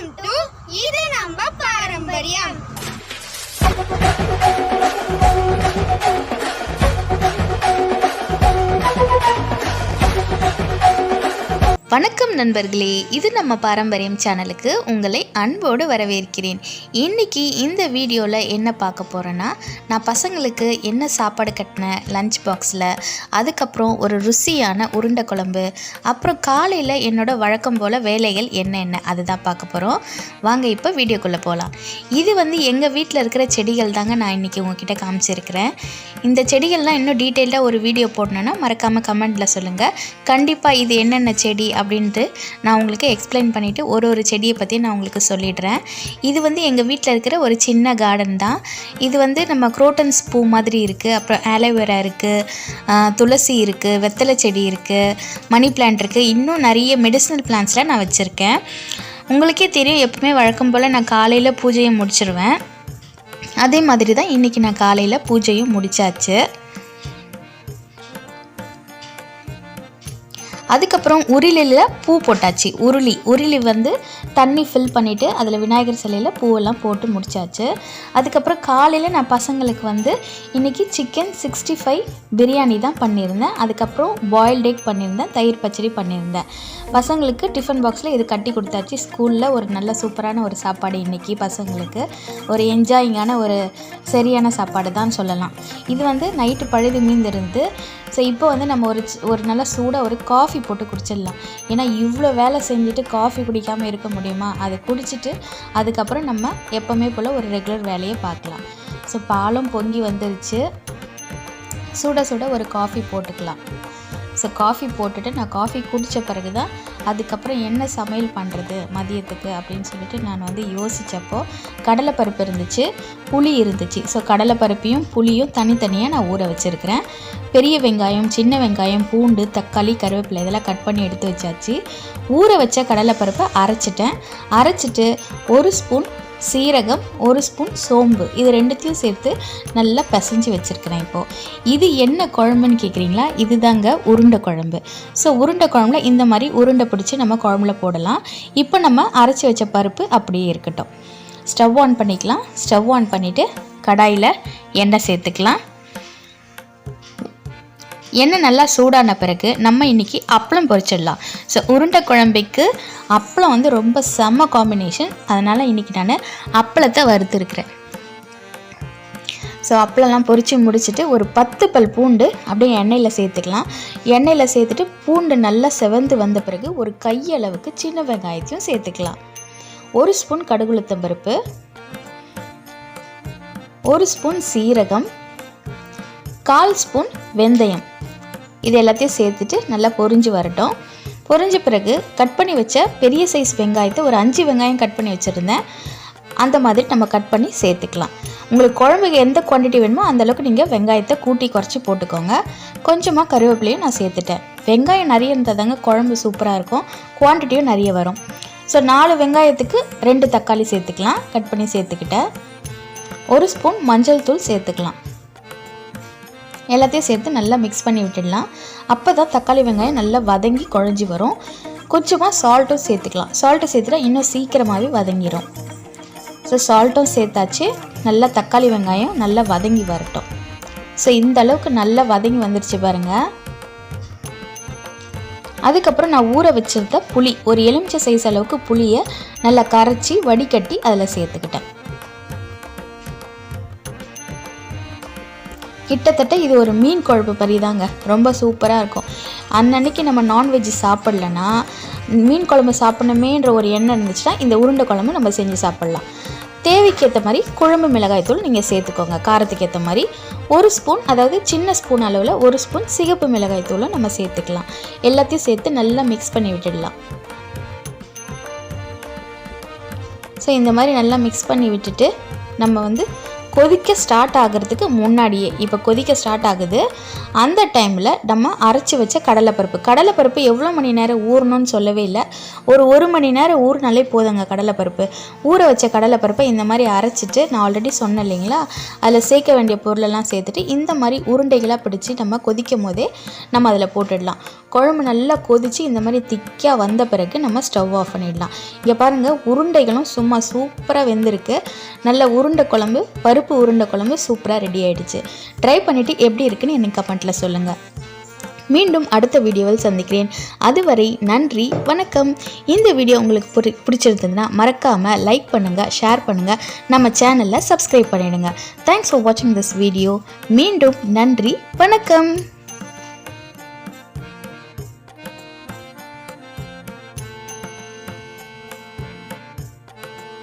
Welcome to இது நம்ம பாரம்பரியம். வணக்கம் நண்பர்களே இது நம்ம பாரம்பரியம் சேனலுக்கு உங்களை அன்போடு வரவேற்கிறேன். இன்னைக்கு இந்த வீடியோவில் என்ன பார்க்க போகிறேன்னா நான் பசங்களுக்கு என்ன சாப்பாடு கட்டினேன் லஞ்ச் பாக்ஸில் அதுக்கப்புறம் ஒரு ருசியான உருண்டை குழம்பு அப்புறம் காலையில் என்னோட வழக்கம் போல் வேலைகள் என்னென்ன அதுதான் பார்க்க போகிறோம் வாங்க இப்போ வீடியோக்குள்ளே போகலாம் இது வந்து எங்கள் வீட்டில் இருக்கிற செடிகள் தாங்க நான் இன்றைக்கி உங்ககிட்ட காமிச்சிருக்கிறேன். இந்த செடிகள்லாம் இன்னும் டீட்டெயில்டாக ஒரு வீடியோ போடணுன்னா மறக்காமல் கமெண்ட்டில் சொல்லுங்கள் கண்டிப்பாக இது என்னென்ன செடி அப்படின்ட்டு நான் உங்களுக்கு எக்ஸ்பிளைன் பண்ணிவிட்டு ஒரு ஒரு செடியை பற்றி நான் உங்களுக்கு சொல்லிடுறேன். இது வந்து எங்கள் வீட்டில் இருக்கிற ஒரு சின்ன கார்டன் தான். இது வந்து நம்ம குரோட்டன்ஸ் பூ மாதிரி இருக்குது அப்புறம் ஆலோவேரா இருக்குது துளசி இருக்குது வெத்தலை செடி இருக்குது மணி பிளான்ட் இருக்குது இன்னும் நிறைய மெடிசனல் பிளான்ட்ஸ்லாம் நான் வச்சுருக்கேன். உங்களுக்கே தெரியும் எப்பவுமே வழக்கம் போல் நான் காலையில் பூஜையை முடிச்சிருவேன். அதே மாதிரி தான் இன்றைக்கி நான் காலையில் பூஜையும் முடித்தாச்சு அதுக்கப்புறம் உருளியில் பூ போட்டாச்சு. உருளி உருளி வந்து தண்ணி ஃபில் பண்ணிவிட்டு அதில் விநாயகர் சிலையில் பூவெல்லாம் போட்டு முடிச்சாச்சு. அதுக்கப்புறம் காலையில் நான் பசங்களுக்கு வந்து இன்றைக்கி சிக்கன் சிக்ஸ்டி ஃபைவ் பிரியாணி தான் பண்ணியிருந்தேன். அதுக்கப்புறம் பாயில்ட் எக் பண்ணியிருந்தேன் தயிர் பச்சடி பண்ணியிருந்தேன். பசங்களுக்கு டிஃபன் பாக்ஸில் இது கட்டி கொடுத்தாச்சு. ஸ்கூலில் ஒரு நல்ல சூப்பரான ஒரு சாப்பாடு இன்றைக்கி பசங்களுக்கு. ஒரு என்ஜாயிங்கான ஒரு சரியான சாப்பாடு தான் சொல்லலாம். இது வந்து நைட்டு பழுது மீந்திருந்து ஸோ இப்போ வந்து நம்ம ஒரு ஒரு நல்ல சூடாக ஒரு காஃபி போட்டு குடிச்சிடலாம். ஏன்னா இவ்வளோ வேலை செஞ்சுட்டு காஃபி குடிக்காமல் இருக்க முடியுமா? அதை குடிச்சிட்டு அதுக்கப்புறம் நம்ம எப்போவுமே போல் ஒரு ரெகுலர் வேலையை பார்க்கலாம். ஸோ பாலும் பொங்கி வந்துருச்சு. சுட சுட ஒரு காஃபி போட்டுக்கலாம். ஸோ காஃபி போட்டுட்டு நான் காஃபி குடித்த பிறகு தான் அதுக்கப்புறம் என்ன சமையல் பண்ணுறது மதியத்துக்கு அப்படின்னு சொல்லிட்டு நான் வந்து யோசித்தப்போ கடலைப்பருப்பு இருந்துச்சு புளி இருந்துச்சு. ஸோ கடலைப்பருப்பையும் புளியும் தனித்தனியாக நான் ஊற வச்சுருக்கிறேன். பெரிய வெங்காயம் சின்ன வெங்காயம் பூண்டு தக்காளி கருவேப்பிலை இதெல்லாம் கட் பண்ணி எடுத்து வச்சாச்சு. ஊற வச்ச கடலைப்பருப்பை அரைச்சிட்டேன். அரைச்சிட்டு ஒரு ஸ்பூன் சீரகம் ஒரு ஸ்பூன் சோம்பு. இது ரெண்டுத்தையும் சேர்த்து நல்லா பிசைஞ்சு வச்சுருக்கிறேன் இப்போது இது என்ன குழம்புன்னு கேட்குறீங்களா இதுதாங்க உருண்டை குழம்பு. ஸோ உருண்டை குழம்புல இந்த மாதிரி உருண்டை பிடிச்சி நம்ம குழம்புல போடலாம். இப்போ நம்ம அரைச்சி வச்ச பருப்பு அப்படியே இருக்கட்டும். ஸ்டவ் ஆன் பண்ணிக்கலாம். ஸ்டவ் ஆன் பண்ணிவிட்டு கடாயில் எண்ணெய் சேர்த்துக்கலாம். எண்ணெய் நல்லா சூடான பிறகு நம்ம இன்றைக்கி அப்பளம் பொரிச்சிடலாம். ஸோ உருண்டை குழம்புக்கு அப்பளம் வந்து ரொம்ப செம்ம காம்பினேஷன் அதனால் இன்றைக்கி நான் அப்பளத்தை வறுத்துருக்கிறேன். ஸோ அப்பளம்லாம் பொரித்து முடிச்சுட்டு ஒரு பத்து பல் பூண்டு அப்படியே எண்ணெயில் சேர்த்துக்கலாம். எண்ணெயில் சேர்த்துட்டு பூண்டு நல்லா செவந்து வந்த பிறகு ஒரு கையளவுக்கு சின்ன வெங்காயத்தையும் சேர்த்துக்கலாம். ஒரு ஸ்பூன் கடுகுளுத்தம் பருப்பு ஒரு ஸ்பூன் சீரகம் கால் ஸ்பூன் வெந்தயம். இது எல்லாத்தையும் சேர்த்துட்டு நல்லா பொரிஞ்சு வரட்டும். பொரிஞ்ச பிறகு கட் பண்ணி வச்ச பெரிய சைஸ் வெங்காயத்தை ஒரு அஞ்சு வெங்காயம் கட் பண்ணி வச்சுருந்தேன். அந்த மாதிரி நம்ம கட் பண்ணி சேர்த்துக்கலாம். உங்களுக்கு குழம்புக்கு எந்த குவான்டிட்டி வேணுமோ அந்த அளவுக்கு நீங்கள் வெங்காயத்தை கூட்டி குறைச்சி போட்டுக்கோங்க. கொஞ்சமாக கருவேப்பிலையும் நான் சேர்த்துட்டேன். வெங்காயம் நிறைய இருந்தால் தாங்க குழம்பு சூப்பராக இருக்கும். குவான்டிட்டியும் நிறைய வரும். ஸோ நாலு வெங்காயத்துக்கு ரெண்டு தக்காளி சேர்த்துக்கலாம். கட் பண்ணி சேர்த்துக்கிட்டேன். ஒரு ஸ்பூன் மஞ்சள் தூள் சேர்த்துக்கலாம். எல்லாத்தையும் சேர்த்து நல்லா மிக்ஸ் பண்ணி விட்டுடலாம். அப்போ தான் தக்காளி வெங்காயம் நல்லா வதங்கி குழஞ்சி வரும். கொஞ்சமாக சால்ட்டும் சேர்த்துக்கலாம். சால்ட்டு சேர்த்துட்டா இன்னும் சீக்கிரமாகவே வதங்கிடும் ஸோ சால்ட்டும் சேர்த்தாச்சு. நல்லா தக்காளி வெங்காயம் நல்லா வதங்கி வரட்டும். ஸோ இந்த அளவுக்கு நல்லா வதங்கி வந்துருச்சு பாருங்கள் அதுக்கப்புறம் நான் ஊற வச்சிருந்த புளி ஒரு எலுமிச்சை சைஸ் அளவுக்கு புளியை நல்லா கரைச்சி வடிகட்டி அதில் சேர்த்துக்கிட்டேன். கிட்டத்தட்ட இது ஒரு மீன் குழம்பு பரிதாங்க. ரொம்ப சூப்பராக இருக்கும். அன்னன்னைக்கு நம்ம நான்வெஜ் சாப்பிட்லன்னா மீன் குழம்பு சாப்பிடணுமேன்ற ஒரு எண்ணம் இருந்துச்சுன்னா இந்த உருண்டை குழம்பு நம்ம செஞ்சு சாப்பிட்லாம். தேவைக்கேற்ற மாதிரி குழம்பு மிளகாய்த்தூள் நீங்கள் சேர்த்துக்கோங்க. காரத்துக்கு ஏற்ற மாதிரி ஒரு ஸ்பூன் அதாவது சின்ன ஸ்பூன் அளவில் ஒரு ஸ்பூன் சிகப்பு மிளகாய்த்தூளை நம்ம சேர்த்துக்கலாம். எல்லாத்தையும் சேர்த்து நல்லா மிக்ஸ் பண்ணி விட்டுடலாம். ஸோ இந்த மாதிரி நல்லா மிக்ஸ் பண்ணி விட்டுட்டு நம்ம வந்து கொதிக்க ஸ்டார்ட் ஆகிறதுக்கு முன்னாடியே இப்போ கொதிக்க ஸ்டார்ட் ஆகுது. அந்த டைமில் நம்ம அரைச்சி வச்ச கடலைப்பருப்பு. கடலைப்பருப்பு எவ்வளோ மணி நேரம் ஊறணும்னு சொல்லவே இல்லை. ஒரு ஒரு மணி நேரம் ஊறினாலே போதுங்க கடலைப்பருப்பு. ஊற வச்ச கடலைப்பருப்பை இந்த மாதிரி அரைச்சிட்டு நான் ஆல்ரெடி சொன்னேன் இல்லைங்களா? அதில் சேர்க்க வேண்டிய பொருளெல்லாம் சேர்த்துட்டு இந்த மாதிரி உருண்டைகளாக பிடிச்சி நம்ம கொதிக்கும் போதே நம்ம அதில் போட்டுடலாம். குழம்பு நல்லா கொதித்து இந்த மாதிரி திக்காக வந்த பிறகு நம்ம ஸ்டவ் ஆஃப் பண்ணிடலாம். இங்கே பாருங்கள் உருண்டைகளும் சும்மா சூப்பராக வெந்திருக்கு. நல்ல உருண்டை குழம்பு பருப்பு உருண்டை குழம்பு சூப்பராக ரெடி ஆகிடுச்சு ட்ரை பண்ணிவிட்டு எப்படி இருக்குன்னு எனக்கு கமெண்ட்டில் சொல்லுங்கள் மீண்டும் அடுத்த வீடியோவில் சந்திக்கிறேன். அதுவரை நன்றி வணக்கம். இந்த வீடியோ உங்களுக்கு பிடி பிடிச்சிருந்ததுன்னா மறக்காமல் லைக் பண்ணுங்கள் ஷேர் பண்ணுங்கள் நம்ம சேனலில் சப்ஸ்கிரைப் பண்ணிவிடுங்க தேங்க்ஸ் ஃபார் வாட்சிங் திஸ் வீடியோ மீண்டும் நன்றி வணக்கம்.